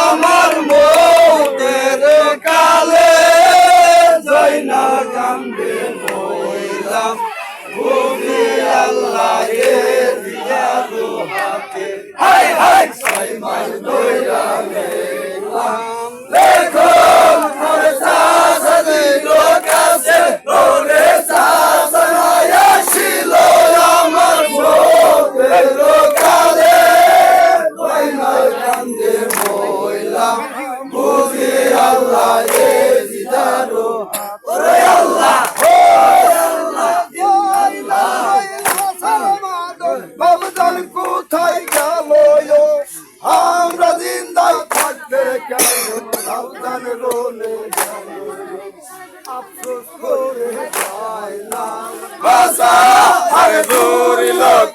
আমার মৌতের কালে জৈনা কান্দে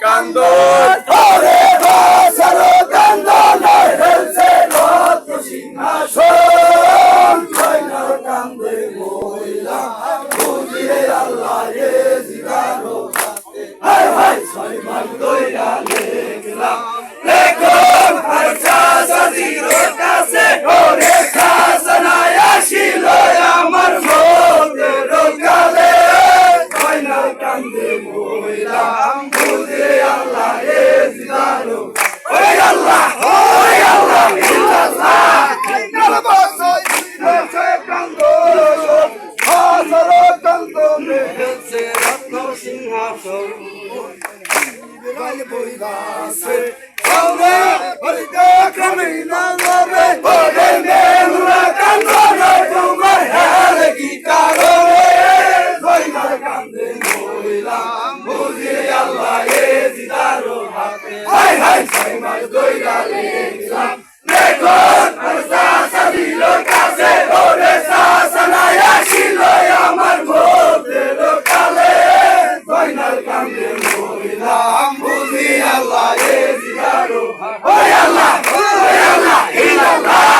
কান্দ ওরে বাসার কান্দ নয় হেলছে রত সিংহাসন জয়নার কান্দে মহিলা। বুঝিয়ে আল্লাহ এ জিগারো হাই হাই ছয় মাস দইরা লেগলাম লেখন আর চাষাদির কাছে। ওরে খাসনায় আসিল আমার মোদের কালে। কয়নার কান্দে মহিলাম বুঝে আল্লাহ এ জিদারো ওই আল্লাহ ওই আল্লাহ ইল্লাল্লাহ নরবাসাই রসে কান্দো হাজার কান্দো মেহেছে রত্ন সিংহাসন বইদাসে সামনে হরিদে কামিনা লবে ওরে মেহুরা কান্দো তোমার হেলে কি কারণে কইনার কান্দে মইলাম বুঝি আল্লাহ এ জিদারো হাতে হাই হাই সাই মার দইরা লেগলাম দেখুন আর সাসাদিল কাছে ওরে সাসানায় আসিল আমার ভোটের কালে কইনার কান্দে মইলাম বুঝি আল্লাহ এ জিদারো ওই আল্লাহ ওই আল্লাহ ইল্লাল্লাহ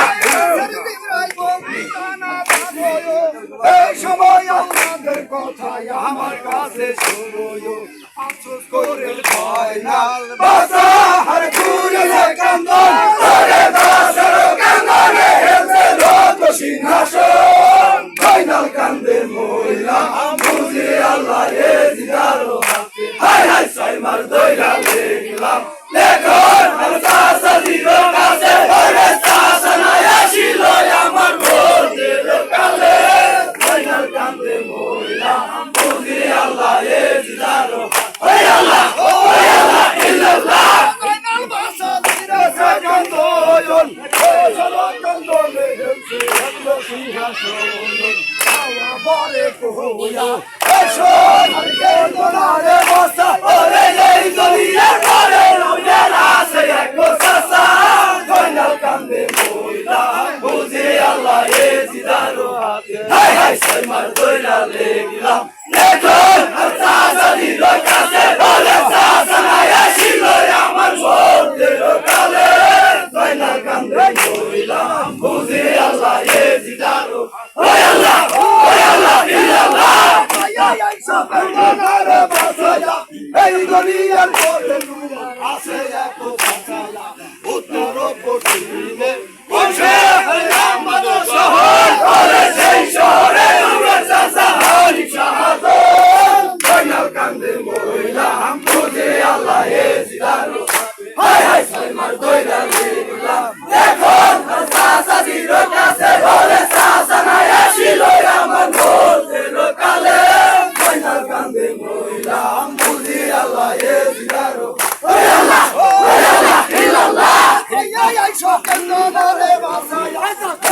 এই সময় কথাই আমার কাছে শুনোয়। আফসোস করে হয় না বাসা হার ঘুরে কান্দন ওরে বাসার কান্দনে হেলছে রত সিংহাসন। ফাইনাল কান্দে মহিলা, বুঝি আল্লাহ এ জিদারো হাতে। হাই হাই ছয় মার দইরা লেগলাম লেখন আর সাসাদির কাছে ওরে সাসানায় আসিল আমার ভোটের কালে ফাইনাল কান্দে মহিলা বুঝি আল্লাহ এ জিদারো ওই আল্লাহ ওই আল্লাহ ইল্লাল্লাহ ফাইনাল বাসা দিরা সাকান্দোয়ন ওই সলো কান্দনে হেলছে রত্ন সিংহাসন বরে কোয়া এসো আর কেন্দনারে বসা ওরে এই দুনিয়ার পরে রুজের আছে এক সাসা ফাইনাল কান্দে মহিলা বুঝি আল্লাহ এ জিদারো হাতে হাই হাই সাই মার দইরা লেগলাম দেখুন আর সাসাদির কাছে ওরে সাসানায় আসিল আমার ভোটের কালে ফাইনাল কান্দে মহিলা বুঝি আল্লাহ এ জিদারো ওই আল্লাহ ওই আল্লাহ ইল্লাল্লাহ এই দুনিয়ার পরে আছে এক উত্তর পশ্চিমে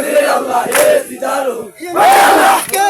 Hey Allah, hey Zidane. Hey Allah.